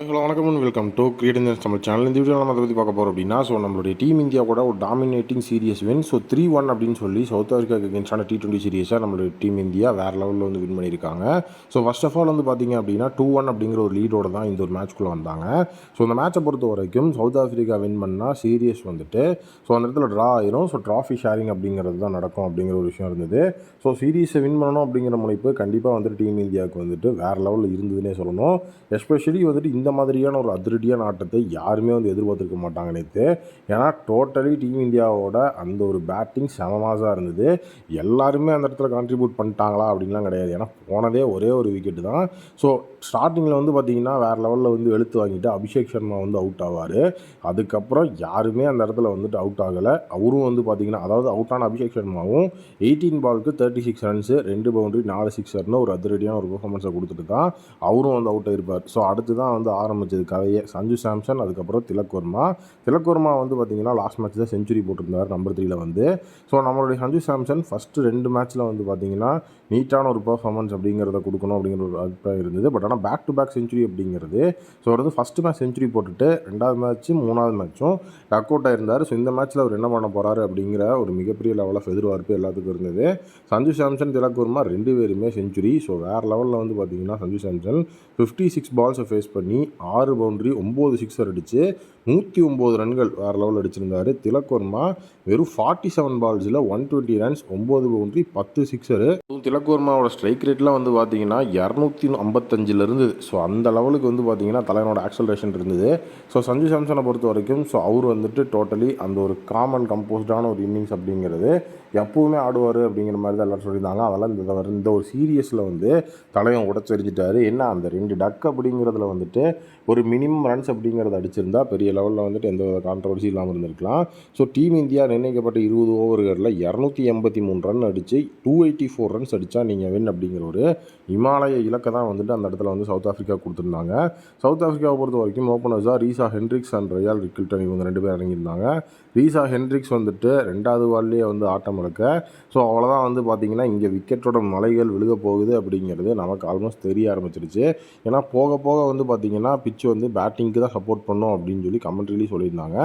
Hello வணக்கம் and welcome to create Indians Tamil channel இந்த video நம்ம அதை பற்றி பார்க்க போகிறோம் அப்படின்னா ஸோ நம்மளுடைய டீம் இந்தியா கூட ஒரு dominating series win so three one அப்படின்னு சொல்லி சவுத் ஆஃப்ரிக்கா அகேன்ஸ்டான டி டுவெண்ட்டி சீரியஸாக நம்மளுடைய டீம் இந்தியா வேறு லெவலில் வந்து வின் பண்ணியிருக்காங்க. ஸோ ஃபர்ஸ்ட் ஆஃப் ஆல் வந்து பார்த்தீங்க அப்படின்னா டூ ஒன் அப்படிங்கிற ஒரு லீடோட தான் இந்த ஒரு மேட்ச்க்குள்ளே வந்தாங்க. ஸோ இந்த மேட்சை பொறுத்த வரைக்கும் சவுத் ஆஃப்ரிக்கா வின் பண்ணால் சீரியஸ் வந்துட்டு ஸோ அந்த இடத்துல ட்ரா ஆயிரும். ஸோ ட்ராஃபி ஷேரிங் அப்படிங்கிறது தான் நடக்கும் அப்படிங்கிற ஒரு விஷயம் இருந்தது. ஸோ சீரியஸை வின் பண்ணணும் அப்படிங்கிற முனைப்பு கண்டிப்பாக வந்துட்டு டீம் இந்தியாவுக்கு வந்துட்டு வேறு லெவலில் இருந்ததுன்னே சொல்லணும். எஸ்பெஷலி வந்துட்டு இந்த மாதிரியான ஒரு அதிரடியான ஆட்டத்தை யாருமே வந்து எதிர்பார்த்துருக்க மாட்டாங்க நேற்று ஏன்னா டோட்டலி டீம் இந்தியாவோட அந்த ஒரு பேட்டிங் சமமாசாக இருந்தது. எல்லாருமே அந்த இடத்துல கான்ட்ரிபியூட் பண்ணிட்டாங்களா அப்படின்லாம் கிடையாது. ஏன்னா போனதே ஒரே ஒரு விக்கெட்டு தான். ஸோ ஸ்டார்டிங்கில் வந்து பார்த்திங்கன்னா வேறு லெவலில் வந்து வெளுத்து வாங்கிட்டு அபிஷேக் சர்மா வந்து அவுட் ஆவார். அதுக்கப்புறம் யாருமே அந்த இடத்துல வந்துட்டு அவுட் ஆகலை. அவரும் வந்து பார்த்திங்கன்னா அதாவது அவுட் ஆன அபிஷேக் சர்மாவும் எயிட்டீன் பாலுக்கு தேர்ட்டி சிக்ஸ் ரன்ஸு ரெண்டு பவுண்டரி நாலு சிக்ஸர்னு ஒரு அதிரடியான ஒரு பெர்ஃபார்மன்ஸை கொடுத்துட்டு தான் அவரும் வந்து அவுட் ஆகிருப்பார் ஸோ அடுத்து தான் வந்து ஆரம்பித்தது கதையை சஞ்சு சாம்சன் அதுக்கப்புறம் திலக்குர்மா திலக்குர்மா வந்து பார்த்தீங்கன்னா லாஸ்ட் மேட்ச் தான் செஞ்சுரி போட்டிருந்தார் நம்பர் த்ரீல வந்து. ஸோ நம்மளுடைய சஞ்சு சாம்சன் ஃபஸ்ட்டு ரெண்டு மேட்ச்சில் வந்து பார்த்தீங்கன்னா நீட்டான ஒரு பர்ஃபார்மன்ஸ் அப்படிங்கிறத கொடுக்கணும் அப்படிங்கிற ஒரு அபிப்பிராயம் இருந்தது. பட் ஆனால் பேக் டு பேக் செஞ்சுரி அப்படிங்கிறது ஸோ வந்து ஃபஸ்ட்டு மேட்ச் செஞ்சுரி போட்டுட்டு ரெண்டாவது மேட்ச்சு மூணாவது மேட்ச்சும் டக் அவுட் ஆயிருந்தார். ஸோ இந்த மேட்ச்சில் அவர் என்ன பண்ண போகிறாரு அப்படிங்கிற ஒரு மிகப்பெரிய லெவலில் ஆஃப் எதிர்பார்ப்பு எல்லாத்துக்கும் இருந்தது. சஞ்சு சாம்சன் திலக்குர்மா ரெண்டு பேருமே செஞ்சுரி ஸோ வேறு லெவலில் வந்து பார்த்தீங்கன்னா சஞ்சு சாம்சன் ஃபிஃப்டி சிக்ஸ் பால்ஸை ஃபேஸ் பண்ணி ஆறு பவுண்ட்ரி ஒம்பது சிக்ஸர் அடித்து நூற்றி ஒம்பது ரன்கள் வேறு லெவலில் அடிச்சிருந்தார். திலக் வர்மா வெறும் ஃபார்ட்டி செவன் பால்ஸில் ஒன் டுவெண்ட்டி ரன்ஸ் ஒம்பது பவுண்ட்ரி பத்து சிக்ஸரு திலக் வர்மாவோட ஸ்ட்ரைக் ரேட்லாம் வந்து பார்த்தீங்கன்னா இரநூத்தி ஐம்பத்தஞ்சிலிருந்து ஸோ அந்த லெவலுக்கு வந்து பார்த்தீங்கன்னா தலைவனோட ஆக்சலரேஷன் இருந்தது. ஸோ சஞ்சு சாம்சனை பொறுத்த வரைக்கும் ஸோ அவர் வந்துட்டு டோட்டலி அந்த ஒரு காமன் கம்போஸ்டான ஒரு இன்னிங்ஸ் அப்படிங்கிறது எப்பவுமே ஆடுவார் அப்படிங்கிற மாதிரி தான் எல்லோரும் சொல்லியிருந்தாங்க. அதெல்லாம் இந்த இந்த ஒரு சீரியஸில் வந்து தலைவன் உடச்செறிஞ்சிட்டாரு. என்ன அந்த ரெண்டு டக் அப்படிங்கிறதுல வந்துட்டு ஒரு மினிமம் ரன்ஸ் அப்படிங்கிறத அடிச்சிருந்தா பெரிய லெவலில் வந்துட்டு எந்த வித கான்ட்ரவர்சி இல்லாமல் இருந்திருக்கலாம். ஸோ டீம் இந்தியா நிர்ணயிக்கப்பட்ட இருபது ஓவர்களில் இரநூத்தி எண்பத்தி மூணு ரன் அடித்து டூ எயிட்டி ஃபோர் ரன்ஸ் அடித்தா நீங்கள் வின் அப்படிங்கிற ஒரு இமாலய இலக்கை தான் வந்துட்டு அந்த இடத்துல வந்து சவுத் ஆஃப்ரிக்கா கொடுத்துருந்தாங்க. சவுத் ஆஃப்ரிக்காவை பொறுத்த வரைக்கும் ஓப்பனர்ஸாக Reeza Hendricks and Ryan Rickelton இவங்க ரெண்டு பேர் இறங்கியிருந்தாங்க. ரீசா ஹென்ரிக்ஸ் வந்துட்டு ரெண்டாவது வால்லேயே வந்து ஆட்டம் இழக்க ஸோ அவ்வளோதான் வந்து பார்த்திங்கன்னா இங்கே விக்கெட்டோட மலைகள் விழுக போகுது அப்படிங்கிறது நமக்கு ஆல்மோஸ்ட் தெரிய ஆரம்பிச்சிருச்சு. ஏன்னா போக போக வந்து பார்த்திங்கன்னா பிச்சு வந்து பேட்டிங்க்கு தான் சப்போர்ட் பண்ணும் அப்படின்னு சொல்லி கமெண்ட்ரிலி சொல்லியிருந்தாங்க.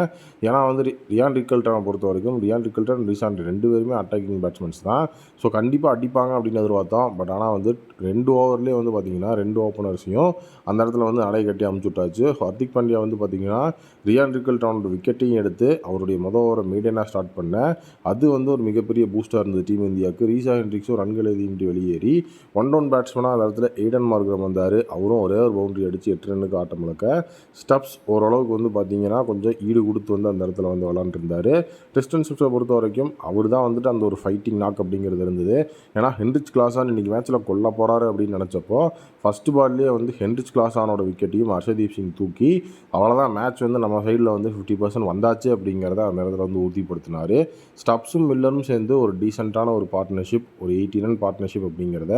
ஏன்னா வந்து ரியான் ரிக்கல்டனை பொறுத்த வரைக்கும் ரியான் ரிக்கல்டன் ரீசாண்ட் ரெண்டு பேருமே அட்டாக்கிங் பேட்ஸ்மென்ஸ் தான். ஸோ கண்டிப்பாக அடிப்பாங்க அப்படின்னு எதிர்பார்த்தோம். பட் ஆனால் வந்து ரெண்டு ஓவர்லேயே வந்து பார்த்திங்கன்னா ரெண்டு ஓப்பனர்ஸையும் அந்த இடத்துல வந்து அடை கட்டி அமுச்சு விட்டாச்சு. ஹர்திக் பாண்டியா வந்து பார்த்திங்கன்னா ரியான் ரிக்கல்டனோட விக்கெட்டையும் எடுத்து அவருடைய மொதல் ஓவரை மீடியனாக ஸ்டார்ட் பண்ண. அது வந்து ஒரு மிகப்பெரிய பூஸ்டாக இருந்தது டீம் இந்தியாவுக்கு. ரீசா ஹென்ட்ரிக்ஸும் ரன்கள் எதிரின்றி வெளியேறி ஒன் டவுன் பேட்ஸ்மேனாக அந்த இடத்துல எய்டன் மார்க்ரம் வந்தார். அவரும் ஒரே ஒரு பவுண்டரி அடித்து எட்டு ரன்னுக்கு ஆட்டம் இழக்க ஸ்டப்ஸ் ஓரளவுக்கு வந்து பார்த்தீங்கன்னா கொஞ்சம் ஈடு கொடுத்து வந்து அந்த இடத்துல வந்து விளாண்டுருந்தார் டிஸ்டன் ஸ்விப்ஸை பொறுத்த வரைக்கும் அவர் தான் வந்துட்டு அந்த ஒரு ஃபைட்டிங் நாக் அப்படிங்கிறது இருந்தது. ஏன்னா ஹென்ரிச் கிளாஸான் இன்றைக்கி மேட்ச்சில் கொல்ல போகிறாரு அப்படின்னு நினச்சப்போ ஃபஸ்ட்டு பால்லேயே வந்து ஹென்ரிச் கிளாஸானோட விக்கெட்டையும் ஹர்ஷதீப் சிங் தூக்கி அவ்வளோதான் மேட்ச் வந்து நம்ம சைடில் வந்து ஃபிஃப்டி பர்சன்ட் வந்தாச்சு அப்படிங்கிறத அந்த இடத்துல வந்து உறுதிப்படுத்தினார். ஸ்டப்ஸும் மில்லரும் சேர்ந்து ஒரு டீசெண்டான ஒரு பார்ட்னர்ஷிப் ஒரு எயிட்டி ரன் பார்ட்னர்ஷிப் அப்படிங்கிறத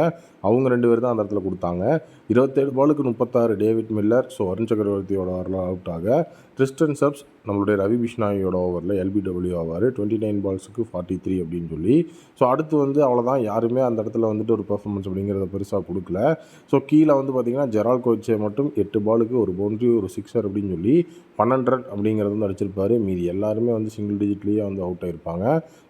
அவங்க ரெண்டு பேர் தான் அந்த இடத்துல கொடுத்தாங்க. இருபத்தேழு பாலுக்கு முப்பத்தாறு டேவிட் மில்லர் ஸோ வருண் சக்கரவர்த்தியோட வரலாம் அவுட் ஆக கிறிஸ்டன் சப்ஸ் நம்மளுடைய ரவி பிஷ்னாயோட ஓவரில் எல்பிடபிள்யூ ஆவார். டுவெண்ட்டி நைன் பால்ஸுக்கு ஃபார்ட்டி த்ரீ அப்படின்னு சொல்லி. ஸோ அடுத்து வந்து அவ்வளோதான் யாருமே அந்த இடத்துல வந்துட்டு ஒரு பெர்ஃபார்மன்ஸ் அப்படிங்கிறத பெருசாக கொடுக்கல. ஸோ கீழே வந்து பார்த்திங்கன்னா ஜெரால் கோச்சே மட்டும் எட்டு பாலுக்கு ஒரு பவுண்ட்ரி ஒரு சிக்ஸர் அப்படின்னு சொல்லி பன்னெண்டு ஹண்ட்ரட் அப்படிங்கிறது வந்து அடிச்சிருப்பாரு. மீதி எல்லாருமே வந்து சிங்கிள் டிஜிட்லேயே வந்து அவுட் ஆயிருப்பாங்க.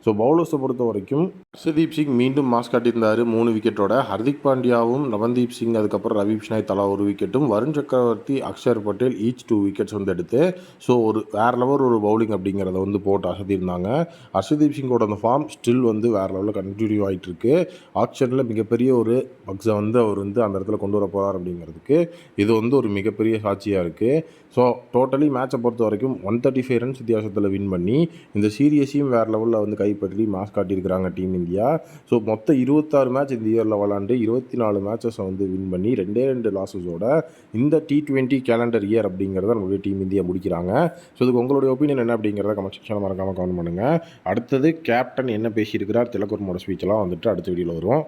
ஸோ பவுலர்ஸை பொறுத்த வரைக்கும் ஹர்ஷதீப் சிங் மீண்டும் மாஸ் காட்டியிருந்தார். மூணு விக்கெட்டோட ஹர்திக் பாண்டியாவும் நவன்தீப் சிங் அதுக்கப்புறம் ரவி பிஷ்னாய் தலா ஒரு விக்கெட்டும் Varun Chakravarthy Axar Patel each two wickets வந்து எடுத்து ஸோ ஒரு வேறு லெவல் ஒரு பவுலிங் அப்படிங்கிறத வந்து போட்டு அசதியிருந்தாங்க அர்ஷதீப் சிங்கோட அந்த ஃபார்ம் ஸ்டில் வந்து வேறு லெவலில் கண்டினியூ ஆகிட்டு இருக்கு. ஆக்ஷனில் மிகப்பெரிய ஒரு பக்ஸை வந்து அவர் வந்து அந்த இடத்துல கொண்டு வர போகிறார் அப்படிங்கிறதுக்கு இது வந்து ஒரு மிகப்பெரிய சாட்சியாக இருக்குது ஸோ டோட்டலி மேட்சை பொறுத்த வரைக்கும் ஒன் தேர்ட்டி ஃபைவ் ரன்ஸ் வித்தியாசத்தில் வின் பண்ணி இந்த சீரியஸையும் வேறு லெவலில் வந்து கைப்பற்றி மாஸ் காட்டியிருக்கிறாங்க டீம் இந்தியா. ஸோ மொத்தம் இருபத்தாறு மேட்ச் இந்த இயரில் விளாண்டு இருபத்தி நாலு மேட்சஸை வந்து வின் பண்ணி ரெண்டே ரெண்டு லாஸஸோட இந்த டி டுவெண்ட்டி கேலண்டர் இயர் அப்படிங்கிறத நம்மளுடைய டீம் இந்தியா முடிக்கிறாங்க. ஸோ இதுக்கு உங்களுடைய ஒப்பீனியன் என்ன அப்படிங்கிறத கமெண்ட் செக்ஷனில் மறக்காமல் கமெண்ட் பண்ணுங்கள் அடுத்தது கேப்டன் என்ன பேசியிருக்கிறார்? திலக்குர்மோட ஸ்பீச்செல்லாம் வந்துட்டு அடுத்த வீடியோவில் வரும்